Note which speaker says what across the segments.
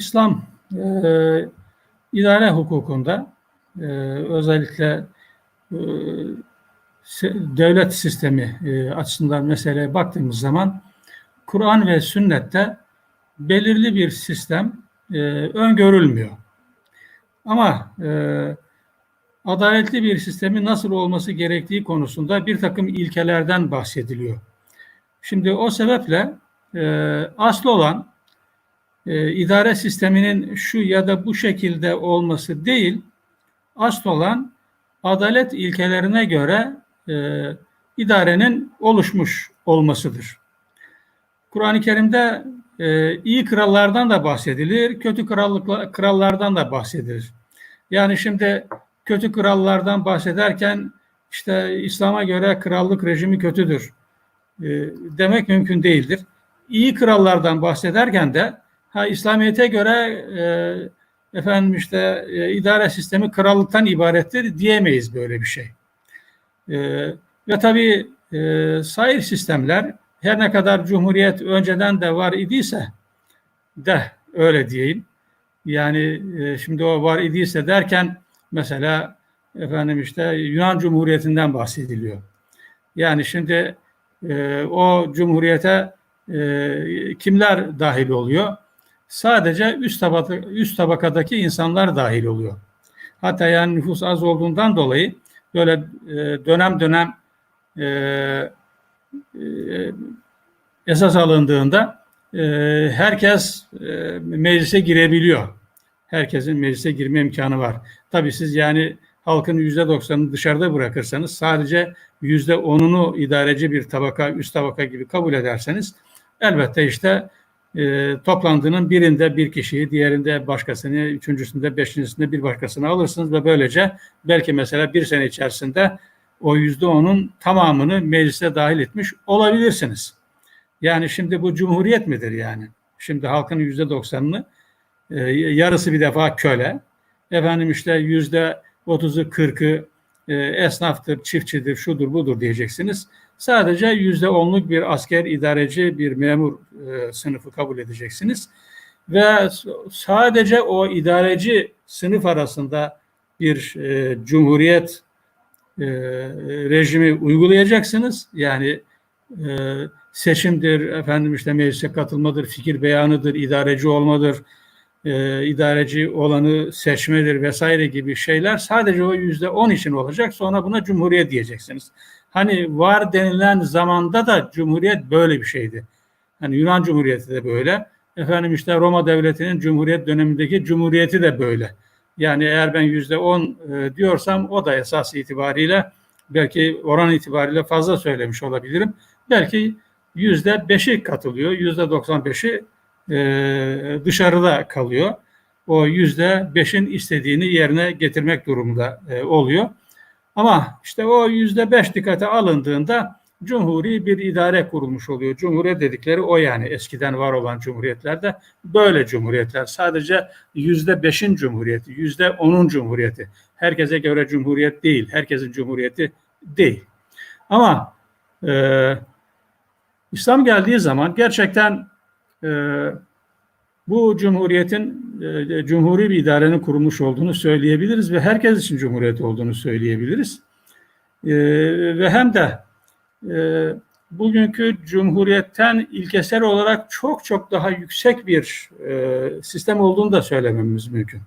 Speaker 1: İslam e, idare hukukunda e, özellikle e, devlet sistemi e, açısından meseleye baktığımız zaman Kur'an ve sünnette belirli bir sistem e, öngörülmüyor. Ama e, adaletli bir sistemin nasıl olması gerektiği konusunda bir takım ilkelerden bahsediliyor. Şimdi o sebeple e, asıl olan e, idare sisteminin şu ya da bu şekilde olması değil, asıl olan adalet ilkelerine göre e, idarenin oluşmuş olmasıdır. Kur'an-ı Kerim'de e, iyi krallardan da bahsedilir, kötü krallıkla, krallardan da bahsedilir. Yani şimdi kötü krallardan bahsederken işte İslam'a göre krallık rejimi kötüdür e, demek mümkün değildir. İyi krallardan bahsederken de ha İslamiyet'e göre e, efendim işte e, idare sistemi krallıktan ibarettir diyemeyiz böyle bir şey. E, ve tabii e, sair sistemler her ne kadar cumhuriyet önceden de var idiyse de öyle diyeyim. Yani e, şimdi o var idiyse derken mesela efendim işte Yunan Cumhuriyeti'nden bahsediliyor. Yani şimdi e, o cumhuriyete e, kimler dahil oluyor? Sadece üst, tabaka, üst tabakadaki insanlar dahil oluyor. Hatta yani nüfus az olduğundan dolayı böyle e, dönem dönem e, e, esas alındığında herkes meclise girebiliyor. Herkesin meclise girme imkanı var. Tabii siz yani halkın yüzde doksanını dışarıda bırakırsanız sadece yüzde onunu idareci bir tabaka, üst tabaka gibi kabul ederseniz elbette işte e, toplantının birinde bir kişiyi, diğerinde başkasını, üçüncüsünde, beşincisinde bir başkasını alırsınız ve böylece belki mesela bir sene içerisinde o yüzde onun tamamını meclise dahil etmiş olabilirsiniz. Yani şimdi bu cumhuriyet midir yani? Şimdi halkın yüzde doksanını e, yarısı bir defa köle. Efendim işte yüzde otuzu kırkı e, esnaftır, çiftçidir, şudur budur diyeceksiniz. Sadece yüzde onluk bir asker, idareci, bir memur e, sınıfı kabul edeceksiniz. Ve sadece o idareci sınıf arasında bir e, cumhuriyet e, rejimi uygulayacaksınız. Yani e, seçimdir, efendim işte meclise katılmadır, fikir beyanıdır, idareci olmadır, e, idareci olanı seçmedir vesaire gibi şeyler sadece o yüzde on için olacak. Sonra buna cumhuriyet diyeceksiniz. Hani var denilen zamanda da cumhuriyet böyle bir şeydi. Hani Yunan Cumhuriyeti de böyle. Efendim işte Roma Devleti'nin Cumhuriyet dönemindeki Cumhuriyeti de böyle. Yani eğer ben yüzde on e, diyorsam o da esas itibariyle belki oran itibariyle fazla söylemiş olabilirim. Belki yüzde beşi katılıyor. Yüzde doksan beşi e, dışarıda kalıyor. O yüzde beşin istediğini yerine getirmek durumunda e, oluyor. Ama işte o yüzde beş dikkate alındığında cumhuri bir idare kurulmuş oluyor. Cumhuriyet dedikleri o yani eskiden var olan cumhuriyetlerde böyle cumhuriyetler. Sadece yüzde beşin cumhuriyeti, yüzde onun cumhuriyeti. Herkese göre cumhuriyet değil, herkesin cumhuriyeti değil. Ama e, İslam geldiği zaman gerçekten e, bu cumhuriyetin e, cumhuri bir idarenin kurulmuş olduğunu söyleyebiliriz ve herkes için cumhuriyet olduğunu söyleyebiliriz. E, ve hem de e, bugünkü cumhuriyetten ilkesel olarak çok çok daha yüksek bir e, sistem olduğunu da söylememiz mümkün.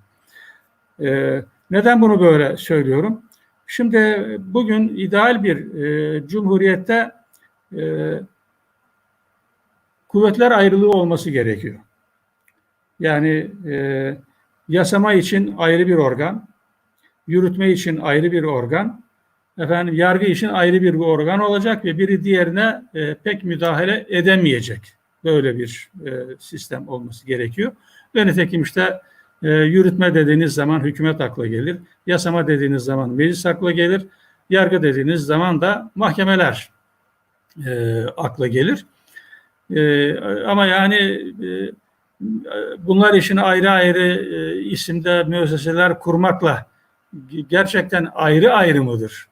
Speaker 1: E, neden bunu böyle söylüyorum? Şimdi bugün ideal bir e, cumhuriyette e, kuvvetler ayrılığı olması gerekiyor. Yani e, yasama için ayrı bir organ, yürütme için ayrı bir organ, efendim yargı için ayrı bir organ olacak ve biri diğerine e, pek müdahale edemeyecek. Böyle bir e, sistem olması gerekiyor. Ve nitekim işte e, yürütme dediğiniz zaman hükümet akla gelir, yasama dediğiniz zaman meclis akla gelir, yargı dediğiniz zaman da mahkemeler e, akla gelir. E, ama yani e, bunlar için ayrı ayrı e, isimde müesseseler kurmakla gerçekten ayrı ayrı mıdır?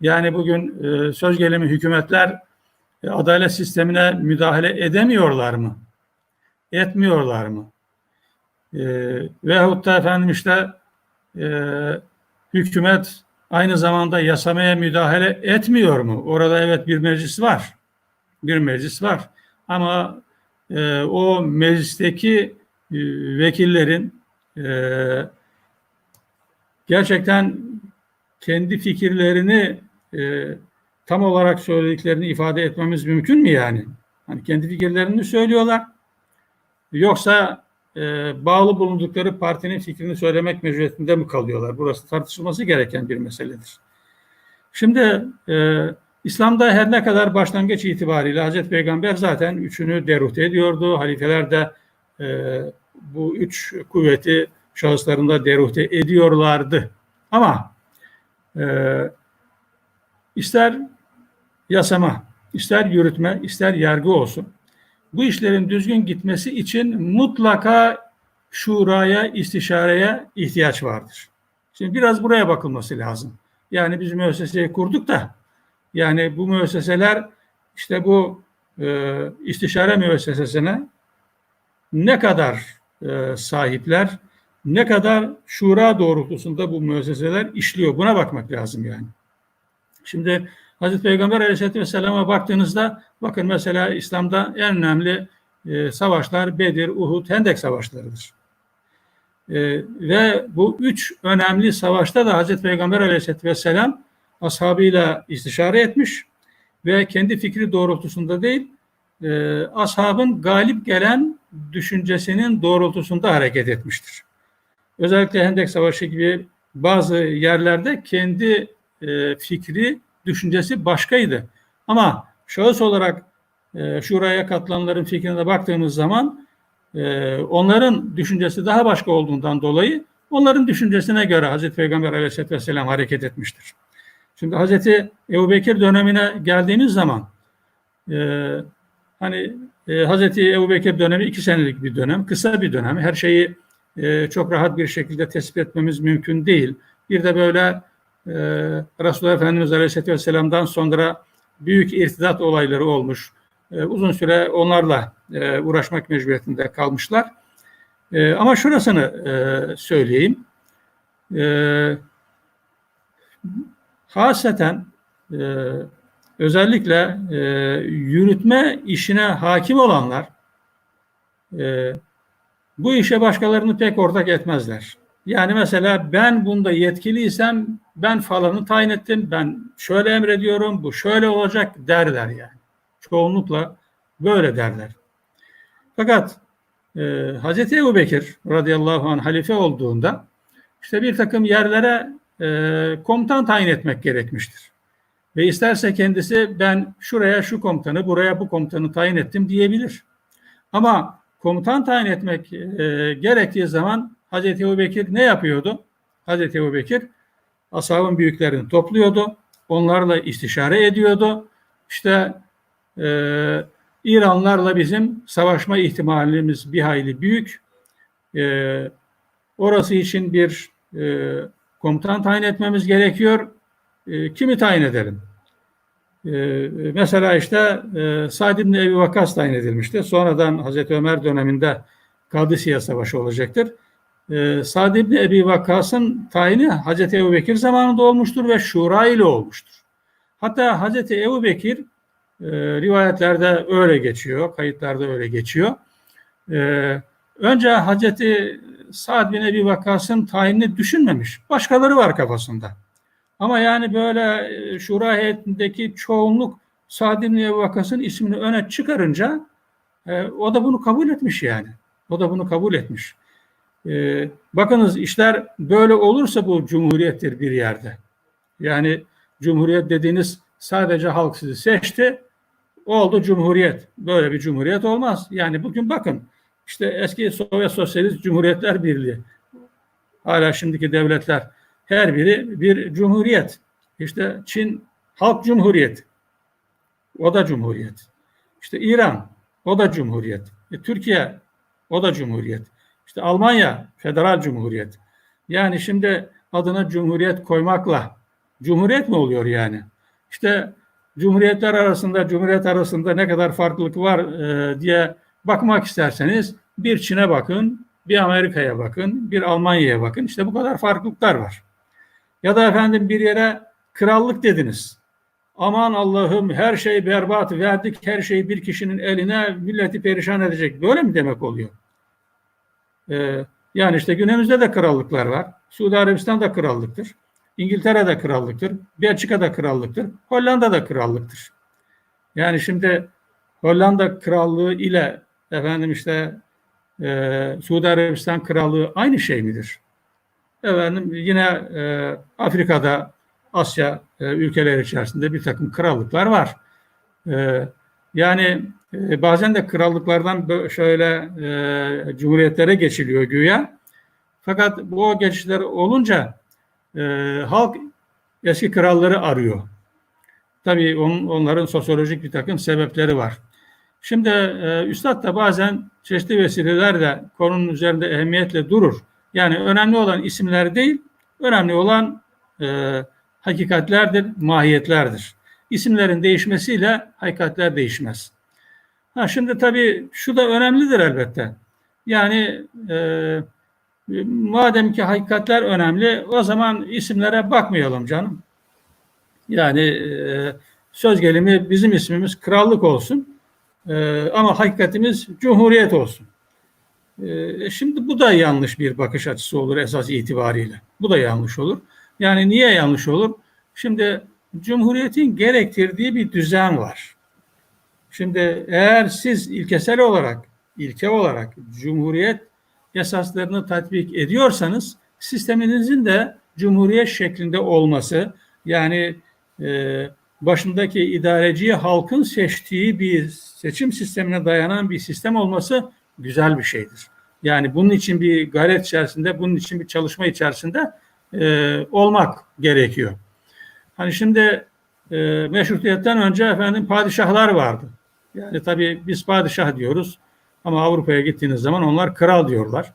Speaker 1: Yani bugün e, söz gelimi hükümetler e, adalet sistemine müdahale edemiyorlar mı? Etmiyorlar mı? E, veyahut da efendim işte hükümet aynı zamanda yasamaya müdahale etmiyor mu? Orada evet bir meclis var. Bir meclis var. Ama e, o meclisteki e, vekillerin e, gerçekten kendi fikirlerini e, tam olarak söylediklerini ifade etmemiz mümkün mü yani? Hani kendi fikirlerini söylüyorlar. Yoksa e, bağlı bulundukları partinin fikrini söylemek mecburiyetinde mi kalıyorlar? Burası tartışılması gereken bir meseledir. Şimdi e, İslam'da her ne kadar başlangıç itibariyle Hazreti Peygamber zaten üçünü derut ediyordu. Halifeler de e, bu üç kuvveti şahıslarında derute ediyorlardı. Ama e, ister yasama, ister yürütme, ister yargı olsun. Bu işlerin düzgün gitmesi için mutlaka şuraya, istişareye ihtiyaç vardır. Şimdi biraz buraya bakılması lazım. Yani biz müesseseyi kurduk da yani bu müesseseler işte bu e, istişare müessesesine ne kadar e, sahipler, ne kadar şura doğrultusunda bu müesseseler işliyor. Buna bakmak lazım yani. Şimdi Hazreti Peygamber Aleyhisselatü Vesselam'a baktığınızda bakın mesela İslam'da en önemli e, savaşlar Bedir, Uhud, Hendek savaşlarıdır. E, ve bu üç önemli savaşta da Hazreti Peygamber Aleyhisselatü Vesselam ashabıyla istişare etmiş ve kendi fikri doğrultusunda değil, e, ashabın galip gelen düşüncesinin doğrultusunda hareket etmiştir. Özellikle Hendek Savaşı gibi bazı yerlerde kendi e, fikri, düşüncesi başkaydı. Ama şahıs olarak e, şuraya katılanların fikrine baktığımız zaman e, onların düşüncesi daha başka olduğundan dolayı onların düşüncesine göre Hazreti Peygamber Aleyhisselatü Vesselam hareket etmiştir. Şimdi Hazreti Ebu Bekir dönemine geldiğimiz zaman e, hani e, Hazreti Ebu Bekir dönemi iki senelik bir dönem, kısa bir dönem. Her şeyi e, çok rahat bir şekilde tespit etmemiz mümkün değil. Bir de böyle e, Resulullah Efendimiz Aleyhisselatü Vesselam'dan sonra büyük irtidat olayları olmuş. E, uzun süre onlarla e, uğraşmak mecburiyetinde kalmışlar. E, ama şurasını e, söyleyeyim. E, haseten e, özellikle e, yürütme işine hakim olanlar e, bu işe başkalarını pek ortak etmezler. Yani mesela ben bunda yetkiliysem ben falanı tayin ettim, ben şöyle emrediyorum, bu şöyle olacak derler yani. Çoğunlukla böyle derler. Fakat e, Hz. Ebu Bekir radıyallahu anh halife olduğunda işte bir takım yerlere e, komutan tayin etmek gerekmiştir. Ve isterse kendisi ben şuraya şu komutanı, buraya bu komutanı tayin ettim diyebilir. Ama komutan tayin etmek e, gerektiği zaman Hazreti Ebu Bekir ne yapıyordu? Hazreti Ebu Bekir ashabın büyüklerini topluyordu. Onlarla istişare ediyordu. İşte e, İranlarla bizim savaşma ihtimalimiz bir hayli büyük. E, orası için bir e, komutan tayin etmemiz gerekiyor. E, kimi tayin edelim? E, mesela işte e, Sa'd ibn Ebi Vakkas tayin edilmişti. Sonradan Hazreti Ömer döneminde Kadisiye Savaşı olacaktır. E, Sa'd ibn Ebi Vakkas'ın tayini Hazreti Ebu Bekir zamanında olmuştur ve Şura ile olmuştur. Hatta Hazreti Ebu Bekir e, rivayetlerde öyle geçiyor, kayıtlarda öyle geçiyor. E, önce Hazreti Sa'd bin Ebi Vakkas'ın tayinini düşünmemiş. Başkaları var kafasında. Ama yani böyle e, şura heyetindeki çoğunluk Sa'd bin Ebi Vakkas'ın ismini öne çıkarınca e, o da bunu kabul etmiş yani. O da bunu kabul etmiş. E, bakınız işler böyle olursa bu cumhuriyettir bir yerde. Yani cumhuriyet dediğiniz sadece halk sizi seçti. Oldu cumhuriyet. Böyle bir cumhuriyet olmaz. Yani bugün bakın işte eski Sovyet Sosyalist Cumhuriyetler Birliği. Hala şimdiki devletler. Her biri bir cumhuriyet. İşte Çin Halk Cumhuriyeti. O da cumhuriyet. İşte İran o da cumhuriyet. E, Türkiye o da cumhuriyet. İşte Almanya Federal Cumhuriyet. Yani şimdi adına cumhuriyet koymakla cumhuriyet mi oluyor yani? İşte cumhuriyetler arasında cumhuriyet arasında ne kadar farklılık var e, diye bakmak isterseniz bir Çin'e bakın, bir Amerika'ya bakın, bir Almanya'ya bakın. İşte bu kadar farklılıklar var. Ya da efendim bir yere krallık dediniz. Aman Allah'ım her şey berbat verdik, her şey bir kişinin eline milleti perişan edecek. Böyle mi demek oluyor? Ee, yani işte günümüzde de krallıklar var. Suudi Arabistan da krallıktır. İngiltere de krallıktır. Belçika da krallıktır. Hollanda da krallıktır. Yani şimdi Hollanda krallığı ile efendim işte e, Suudi Arabistan krallığı aynı şey midir? Efendim yine e, Afrika'da Asya e, ülkeleri içerisinde bir takım krallıklar var. E, yani e, bazen de krallıklardan şöyle e, cumhuriyetlere geçiliyor güya. Fakat bu geçişler olunca e, halk eski kralları arıyor. Tabii on, onların sosyolojik bir takım sebepleri var. Şimdi e, Üstad da bazen çeşitli vesilelerle konunun üzerinde ehemmiyetle durur. Yani önemli olan isimler değil, önemli olan e, hakikatlerdir, mahiyetlerdir. İsimlerin değişmesiyle hakikatler değişmez. Ha şimdi tabii şu da önemlidir elbette. Yani e, madem ki hakikatler önemli, o zaman isimlere bakmayalım canım. Yani e, söz gelimi bizim ismimiz krallık olsun. E, ama hakikatimiz cumhuriyet olsun. E, şimdi bu da yanlış bir bakış açısı olur esas itibariyle. Bu da yanlış olur. Yani niye yanlış olur? Şimdi Cumhuriyetin gerektirdiği bir düzen var. Şimdi eğer siz ilkesel olarak, ilke olarak Cumhuriyet esaslarını tatbik ediyorsanız sisteminizin de Cumhuriyet şeklinde olması yani e, başındaki idareciyi halkın seçtiği bir seçim sistemine dayanan bir sistem olması güzel bir şeydir. Yani bunun için bir gayret içerisinde, bunun için bir çalışma içerisinde e, olmak gerekiyor. Hani şimdi e, meşrutiyetten önce efendim padişahlar vardı. Yani tabii biz padişah diyoruz ama Avrupa'ya gittiğiniz zaman onlar kral diyorlar.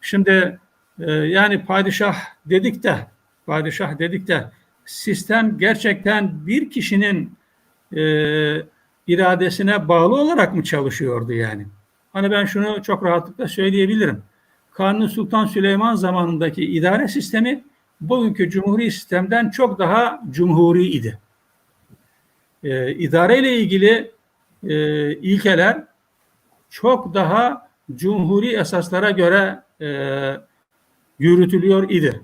Speaker 1: Şimdi e, yani padişah dedik de padişah dedik de sistem gerçekten bir kişinin e, iradesine bağlı olarak mı çalışıyordu yani? Hani ben şunu çok rahatlıkla söyleyebilirim. Kanuni Sultan Süleyman zamanındaki idare sistemi bugünkü cumhuri sistemden çok daha cumhuri idi. Ee, idare ile ilgili e, ilkeler çok daha cumhuri esaslara göre e, yürütülüyor idi.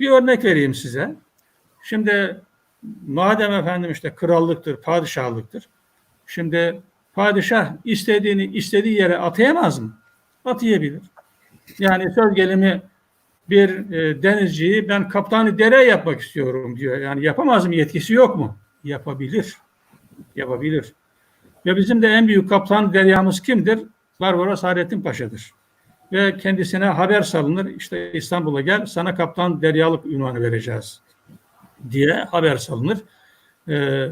Speaker 1: Bir örnek vereyim size. Şimdi madem efendim işte krallıktır, padişahlıktır. Şimdi padişah istediğini istediği yere atayamaz mı? Atayabilir. Yani söz gelimi bir e, denizciyi ben kaptanı dere yapmak istiyorum diyor. Yani yapamaz mı? Yetkisi yok mu? Yapabilir. Yapabilir. Ve bizim de en büyük kaptan deryamız kimdir? Barbaros Hayrettin Paşa'dır. Ve kendisine haber salınır. İşte İstanbul'a gel sana kaptan deryalık ünvanı vereceğiz diye haber salınır. Ee,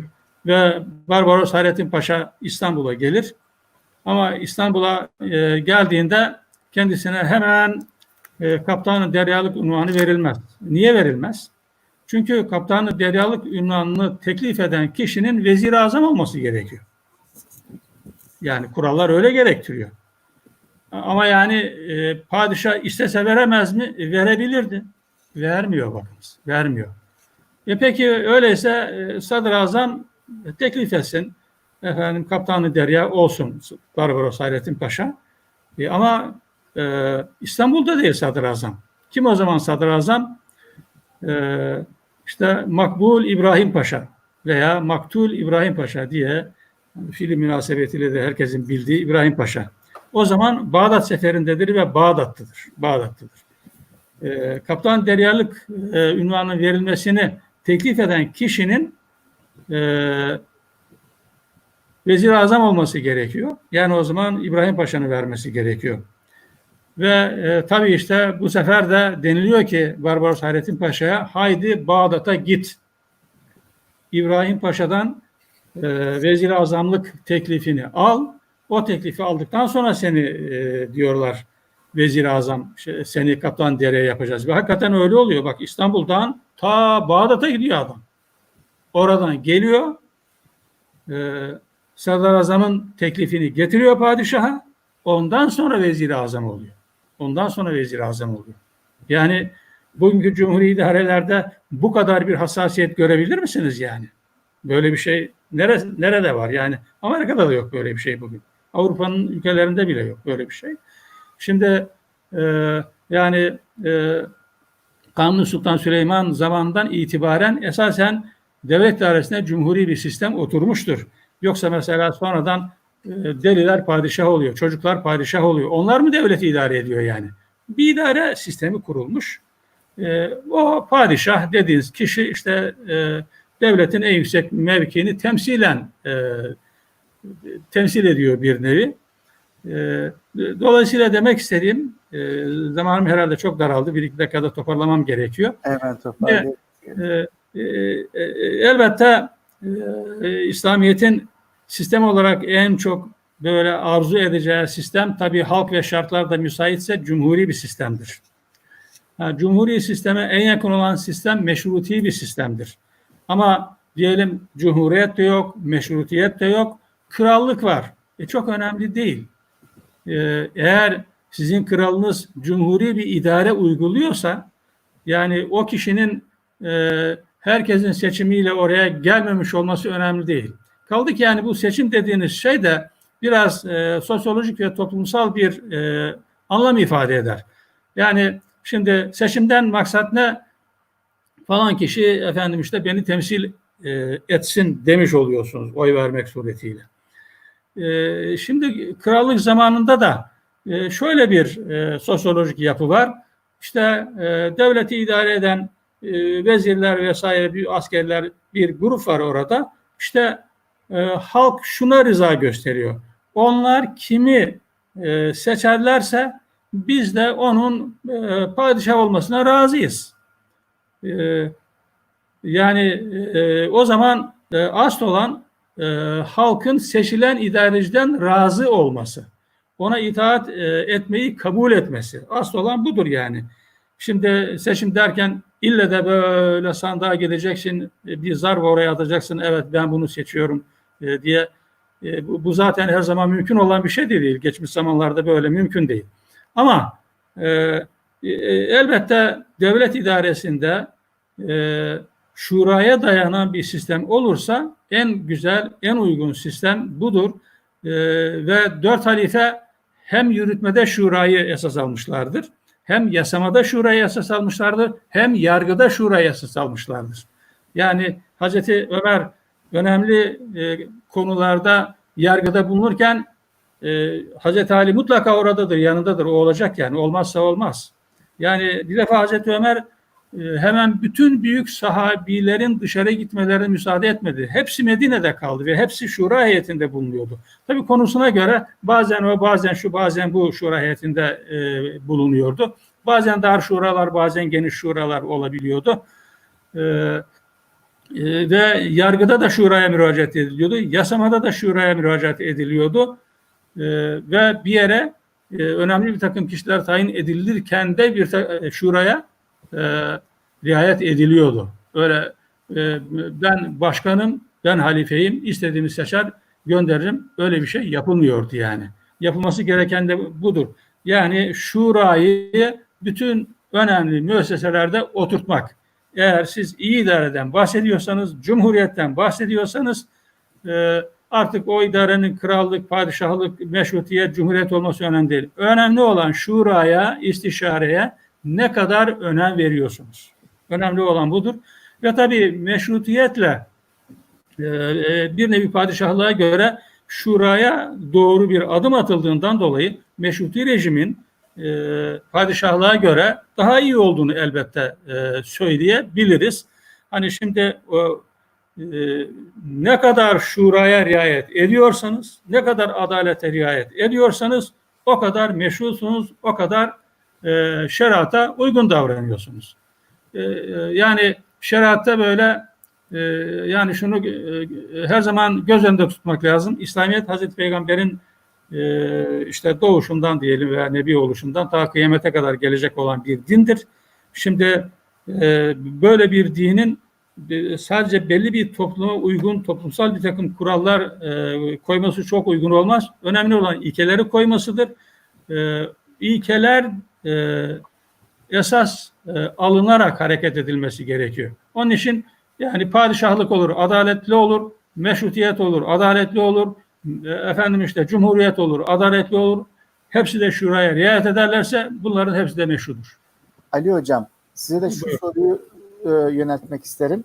Speaker 1: ve Barbaros Hayrettin Paşa İstanbul'a gelir. Ama İstanbul'a e, geldiğinde kendisine hemen e, kaptanı deryalık unvanı verilmez. Niye verilmez? Çünkü kaptanı deryalık ünvanını teklif eden kişinin vezir azam olması gerekiyor. Yani kurallar öyle gerektiriyor. Ama yani e, padişah istese veremez mi? E, verebilirdi. Vermiyor bakınız. Vermiyor. E peki öyleyse e, sadrazam teklif etsin. Efendim kaptanı derya olsun Barbaros Hayrettin Paşa. E, ama e, İstanbul'da değil sadrazam. Kim o zaman sadrazam? E, işte Makbul İbrahim Paşa veya Maktul İbrahim Paşa diye film münasebetiyle de herkesin bildiği İbrahim Paşa. O zaman Bağdat seferindedir ve Bağdat'tadır. Bağdat'tadır. E, Kaptan Deryalık e, ünvanının verilmesini teklif eden kişinin e, vezir azam olması gerekiyor. Yani o zaman İbrahim Paşa'nın vermesi gerekiyor. Ve e, tabii işte bu sefer de deniliyor ki Barbaros Hayrettin Paşa'ya haydi Bağdat'a git. İbrahim Paşa'dan e, vezir azamlık teklifini al. O teklifi aldıktan sonra seni e, diyorlar vezir azam şey, seni kaptan dereye yapacağız. Ve hakikaten öyle oluyor. Bak İstanbul'dan ta Bağdat'a gidiyor adam. Oradan geliyor. E, Sadrazam'ın teklifini getiriyor padişaha. Ondan sonra vezir azam oluyor. Ondan sonra vezir azam oluyor. Yani bugünkü cumhuri idarelerde bu kadar bir hassasiyet görebilir misiniz yani? Böyle bir şey nerede, nerede var? Yani Amerika'da da yok böyle bir şey bugün. Avrupa'nın ülkelerinde bile yok böyle bir şey. Şimdi e, yani e, Kanuni Sultan Süleyman zamanından itibaren esasen devlet dairesine cumhuri bir sistem oturmuştur. Yoksa mesela sonradan e, deliler padişah oluyor, çocuklar padişah oluyor. Onlar mı devleti idare ediyor yani? Bir idare sistemi kurulmuş. E, o padişah dediğiniz kişi işte e, devletin en yüksek mevkiini temsilen temsil ediyor bir nevi. E, dolayısıyla demek istediğim e, zamanım herhalde çok daraldı. Bir iki dakikada toparlamam gerekiyor.
Speaker 2: Hemen toparlayalım.
Speaker 1: E, e, e, elbette e, İslamiyet'in sistem olarak en çok böyle arzu edeceği sistem tabii halk ve şartlar da müsaitse cumhuri bir sistemdir. Ha, cumhuri sisteme en yakın olan sistem meşruti bir sistemdir. Ama diyelim cumhuriyet de yok, meşrutiyet de yok, krallık var. E çok önemli değil. E, eğer sizin kralınız cumhuri bir idare uyguluyorsa, yani o kişinin e, herkesin seçimiyle oraya gelmemiş olması önemli değil. Kaldı ki yani bu seçim dediğiniz şey de biraz e, sosyolojik ve toplumsal bir e, anlam ifade eder. Yani şimdi seçimden maksat ne? Falan kişi efendim işte beni temsil e, etsin demiş oluyorsunuz oy vermek suretiyle. E, şimdi krallık zamanında da e, şöyle bir e, sosyolojik yapı var. İşte e, devleti idare eden vezirler vesaire bir askerler bir grup var orada. İşte halk şuna rıza gösteriyor. Onlar kimi seçerlerse biz de onun padişah olmasına razıyız. Yani o zaman e, olan e, halkın seçilen idareciden razı olması. Ona itaat e, etmeyi kabul etmesi. Asıl olan budur yani. Şimdi seçim derken ille de böyle sandığa gideceksin, e, bir zar oraya atacaksın, evet ben bunu seçiyorum e, diye. E, bu, bu zaten her zaman mümkün olan bir şey de değil. Geçmiş zamanlarda böyle mümkün değil. Ama e, e, elbette devlet idaresinde e, şuraya dayanan bir sistem olursa en güzel, en uygun sistem budur. E, ve dört halife hem yürütmede şurayı esas almışlardır hem yasamada şuraya esas almışlardır hem yargıda şuraya esas almışlardır. Yani Hazreti Ömer önemli e, konularda yargıda bulunurken e, Hazreti Ali mutlaka oradadır, yanındadır. O olacak yani. Olmazsa olmaz. Yani bir defa Hazreti Ömer hemen bütün büyük sahabilerin dışarı gitmelerine müsaade etmedi. Hepsi Medine'de kaldı ve hepsi şura heyetinde bulunuyordu. Tabii konusuna göre bazen o, bazen şu, bazen bu şura heyetinde e, bulunuyordu. Bazen dar şuralar, bazen geniş şuralar olabiliyordu. E, e, ve yargıda da şuraya müracaat ediliyordu. Yasamada da şuraya müracaat ediliyordu. E, ve bir yere e, önemli bir takım kişiler tayin edilirken de bir ta, şuraya e, riayet ediliyordu. Öyle e, ben başkanım, ben halifeyim, istediğimi seçer gönderirim. Öyle bir şey yapılmıyordu yani. Yapılması gereken de budur. Yani şurayı bütün önemli müesseselerde oturtmak. Eğer siz iyi idareden bahsediyorsanız, cumhuriyetten bahsediyorsanız e, artık o idarenin krallık, padişahlık, meşrutiyet, cumhuriyet olması önemli değil. Önemli olan şuraya, istişareye ne kadar önem veriyorsunuz. Önemli olan budur. Ve tabii meşrutiyetle e, e, bir nevi padişahlığa göre şuraya doğru bir adım atıldığından dolayı meşruti rejimin e, padişahlığa göre daha iyi olduğunu elbette söyleyebiliriz. Hani şimdi ne kadar şuraya riayet ediyorsanız, ne kadar adalete riayet ediyorsanız o kadar meşrusunuz, o kadar e, şerata uygun davranıyorsunuz. E, e, yani şeriatta böyle e, yani şunu e, her zaman göz önünde tutmak lazım. İslamiyet Hazreti Peygamber'in e, işte doğuşundan diyelim veya nebi oluşundan ta kıyamete kadar gelecek olan bir dindir. Şimdi e, böyle bir dinin e, sadece belli bir topluma uygun toplumsal bir takım kurallar e, koyması çok uygun olmaz. Önemli olan ilkeleri koymasıdır. E, ilkeler e, esas e, alınarak hareket edilmesi gerekiyor. Onun için yani padişahlık olur, adaletli olur, meşrutiyet olur, adaletli olur, e, efendim işte cumhuriyet olur, adaletli olur. Hepsi de şuraya riayet ederlerse bunların hepsi de meşrudur.
Speaker 2: Ali Hocam size de şu
Speaker 1: Buyurun.
Speaker 2: soruyu e, yöneltmek isterim.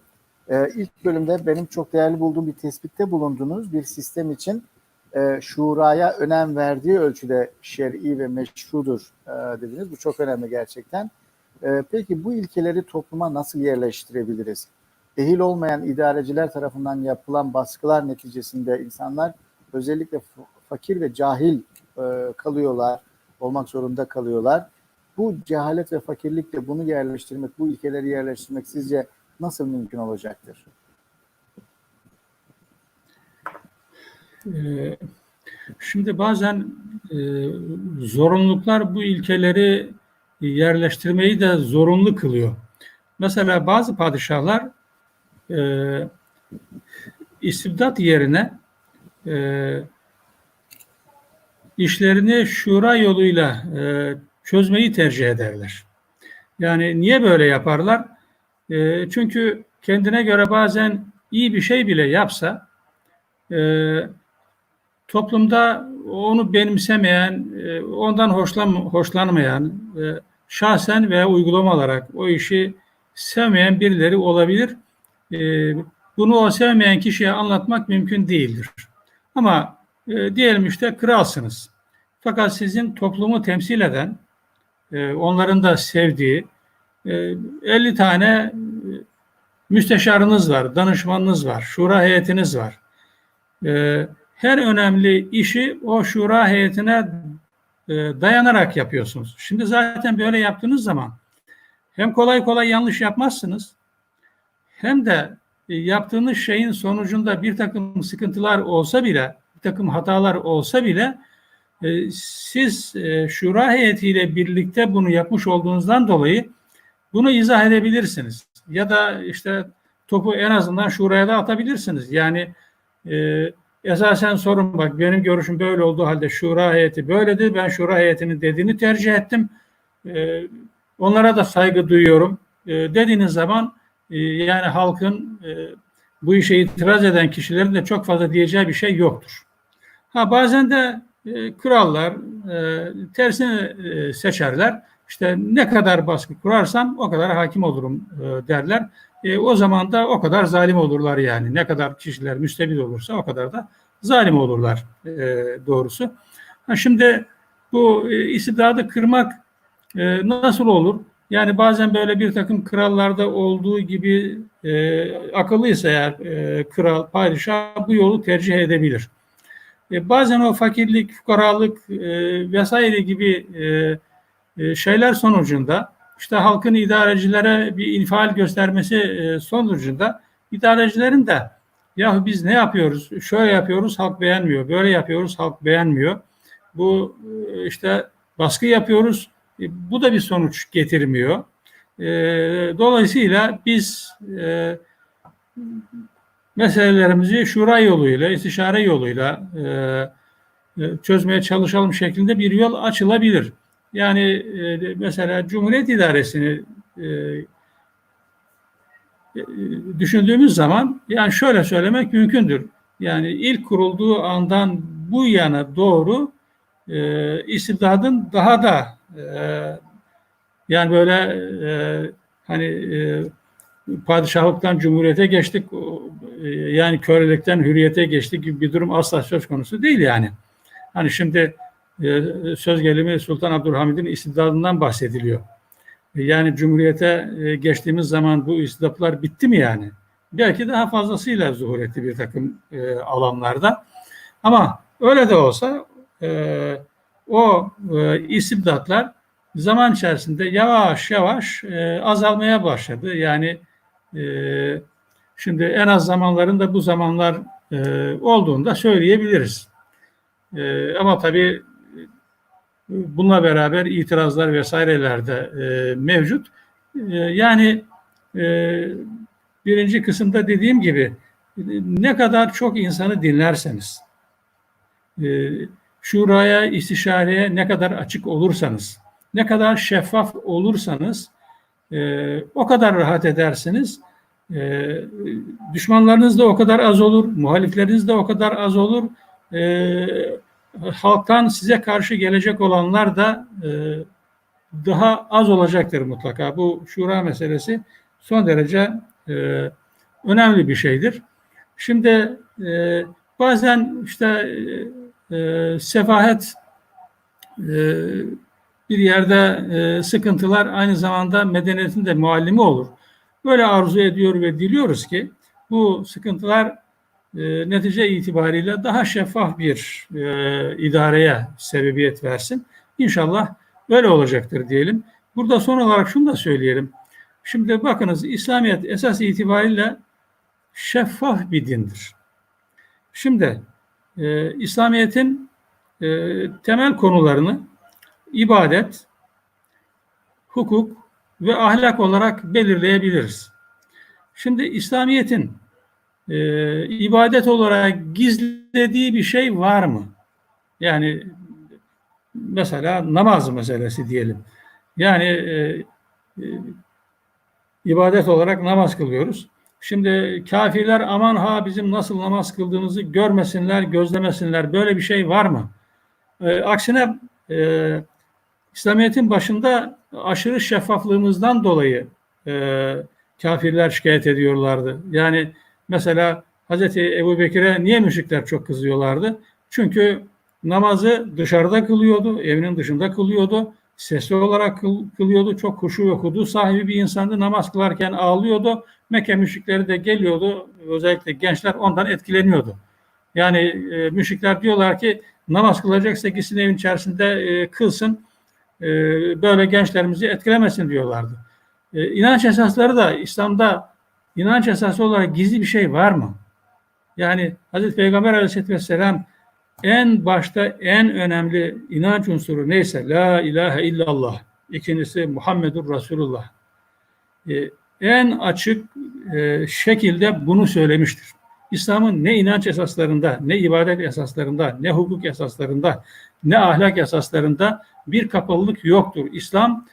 Speaker 2: E, ilk bölümde benim çok değerli bulduğum bir tespitte bulundunuz. Bir sistem için e, şuraya önem verdiği ölçüde şer'i ve meşrudur e, dediniz. Bu çok önemli gerçekten. E, peki bu ilkeleri topluma nasıl yerleştirebiliriz? Ehil olmayan idareciler tarafından yapılan baskılar neticesinde insanlar özellikle fakir ve cahil e, kalıyorlar, olmak zorunda kalıyorlar. Bu cehalet ve fakirlikle bunu yerleştirmek, bu ilkeleri yerleştirmek sizce nasıl mümkün olacaktır?
Speaker 1: Ee, Şimdi bazen e, zorunluluklar bu ilkeleri yerleştirmeyi de zorunlu kılıyor. Mesela bazı padişahlar e, istibdat yerine e, işlerini şura yoluyla e, çözmeyi tercih ederler. Yani niye böyle yaparlar? E, çünkü kendine göre bazen iyi bir şey bile yapsa e, toplumda onu benimsemeyen, e, ondan hoşlan, hoşlanmayan, şahsen veya uygulama olarak o işi sevmeyen birileri olabilir. E, Bunu o sevmeyen kişiye anlatmak mümkün değildir. Ama e, diyelim işte kralsınız. Fakat sizin toplumu temsil eden, onların da sevdiği e, 50 tane müsteşarınız var, danışmanınız var, şura heyetiniz var. Her önemli işi o şura heyetine e, dayanarak yapıyorsunuz. Şimdi zaten böyle yaptığınız zaman hem kolay kolay yanlış yapmazsınız hem de e, yaptığınız şeyin sonucunda bir takım sıkıntılar olsa bile, bir takım hatalar olsa bile e, siz şura heyetiyle birlikte bunu yapmış olduğunuzdan dolayı bunu izah edebilirsiniz. Ya da işte topu en azından şuraya da atabilirsiniz. Yani e, esasen sorun bak benim görüşüm böyle olduğu halde şura heyeti böyledir. Ben şura heyetinin dediğini tercih ettim. E, onlara da saygı duyuyorum. E, dediğiniz zaman e, yani halkın e, bu işe itiraz eden kişilerin de çok fazla diyeceği bir şey yoktur. Ha bazen de e, krallar e, tersini e, seçerler. İşte ne kadar baskı kurarsam o kadar hakim olurum e, derler. E, o zaman da o kadar zalim olurlar yani. Ne kadar kişiler müstebid olursa o kadar da zalim olurlar e, doğrusu. Ha, şimdi bu e, istibdadı kırmak e, nasıl olur? Yani bazen böyle bir takım krallarda olduğu gibi e, akıllıysa eğer e, kral, padişah bu yolu tercih edebilir. E, bazen o fakirlik, fukaralık e, vesaire gibi e, e, şeyler sonucunda işte halkın idarecilere bir infial göstermesi e, sonucunda idarecilerin de ya biz ne yapıyoruz? Şöyle yapıyoruz halk beğenmiyor. Böyle yapıyoruz halk beğenmiyor. Bu e, işte baskı yapıyoruz. E, bu da bir sonuç getirmiyor. Dolayısıyla biz meselelerimizi şura yoluyla, istişare yoluyla çözmeye çalışalım şeklinde bir yol açılabilir. Yani e, mesela Cumhuriyet İdaresi'ni e, e, düşündüğümüz zaman yani şöyle söylemek mümkündür. Yani ilk kurulduğu andan bu yana doğru e, istibdadın daha da e, yani böyle e, hani e, padişahlıktan cumhuriyete geçtik e, yani kölelikten hürriyete geçtik gibi bir durum asla söz konusu değil yani. Hani şimdi söz gelimi Sultan Abdülhamid'in istibdadından bahsediliyor. E, yani Cumhuriyete e, geçtiğimiz zaman bu istibdatlar bitti mi yani? Belki daha fazlasıyla zuhur etti bir takım e, alanlarda. Ama öyle de olsa e, o istibdatlar zaman içerisinde yavaş yavaş azalmaya başladı. Yani şimdi en az zamanlarında bu zamanlar olduğunda söyleyebiliriz. Ama tabii bununla beraber itirazlar vesaireler de e, mevcut. E, yani e, birinci kısımda dediğim gibi ne kadar çok insanı dinlerseniz, e, şuraya, istişareye ne kadar açık olursanız, ne kadar şeffaf olursanız e, o kadar rahat edersiniz. E, düşmanlarınız da o kadar az olur, muhalifleriniz de o kadar az olur. E, halktan size karşı gelecek olanlar da e, daha az olacaktır mutlaka. Bu şura meselesi son derece e, önemli bir şeydir. Şimdi e, bazen işte e, e, sefahet e, bir yerde e, sıkıntılar aynı zamanda medeniyetin de muallimi olur. Böyle arzu ediyor ve diliyoruz ki bu sıkıntılar e, netice itibariyle daha şeffaf bir e, idareye sebebiyet versin. İnşallah böyle olacaktır diyelim. Burada son olarak şunu da söyleyelim. Şimdi bakınız İslamiyet esas itibariyle şeffaf bir dindir. Şimdi e, İslamiyet'in e, temel konularını ibadet, hukuk ve ahlak olarak belirleyebiliriz. Şimdi İslamiyet'in e, ibadet olarak gizlediği bir şey var mı? Yani mesela namaz meselesi diyelim. Yani e, e, ibadet olarak namaz kılıyoruz. Şimdi kafirler aman ha bizim nasıl namaz kıldığımızı görmesinler, gözlemesinler. Böyle bir şey var mı? E, aksine e, İslamiyet'in başında aşırı şeffaflığımızdan dolayı e, kafirler şikayet ediyorlardı. Yani mesela Hz. Ebu Bekir'e niye müşrikler çok kızıyorlardı? Çünkü namazı dışarıda kılıyordu, evinin dışında kılıyordu, sesli olarak kılıyordu, çok huşu ve hudu sahibi bir insandı, namaz kılarken ağlıyordu. Mekke müşrikleri de geliyordu, özellikle gençler ondan etkileniyordu. Yani e, müşrikler diyorlar ki namaz kılacaksa gitsin evin içerisinde e, kılsın, e, böyle gençlerimizi etkilemesin diyorlardı. E, inanç esasları da İslam'da inanç esası olarak gizli bir şey var mı? Yani Hazreti Peygamber Aleyhisselatü Vesselam en başta en önemli inanç unsuru neyse La ilahe illallah. İkincisi Muhammedur Resulullah. Ee, en açık e, şekilde bunu söylemiştir. İslam'ın ne inanç esaslarında, ne ibadet esaslarında, ne hukuk esaslarında, ne ahlak esaslarında bir kapalılık yoktur. İslam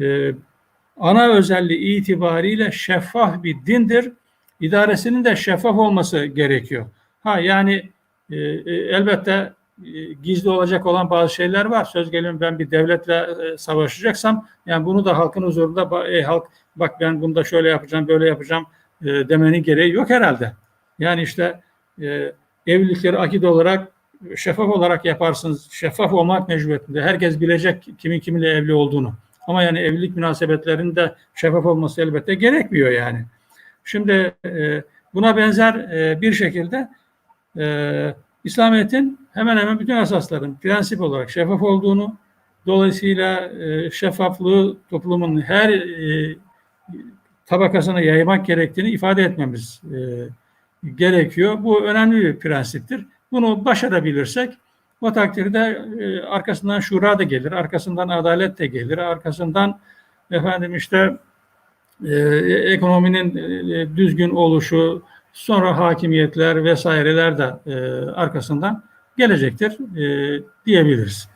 Speaker 1: e, ana özelliği itibariyle şeffaf bir dindir. İdaresinin de şeffaf olması gerekiyor. Ha yani e, e, elbette e, gizli olacak olan bazı şeyler var. Söz gelimi ben bir devletle e, savaşacaksam yani bunu da halkın huzurunda ey halk bak ben bunu da şöyle yapacağım böyle yapacağım e, demenin gereği yok herhalde. Yani işte e, evlilikleri akide olarak şeffaf olarak yaparsınız. Şeffaf olmak mecburiyetinde. Herkes bilecek kimin kiminle evli olduğunu. Ama yani evlilik münasebetlerinin de şeffaf olması elbette gerekmiyor yani. Şimdi e, buna benzer e, bir şekilde e, İslamiyet'in hemen hemen bütün esasların prensip olarak şeffaf olduğunu, dolayısıyla e, şeffaflığı toplumun her e, tabakasına yaymak gerektiğini ifade etmemiz e, gerekiyor. Bu önemli bir prensiptir. Bunu başarabilirsek o takdirde e, arkasından şura da gelir, arkasından adalet de gelir, arkasından efendim işte e, ekonominin e, düzgün oluşu, sonra hakimiyetler vesaireler de arkasından gelecektir diyebiliriz.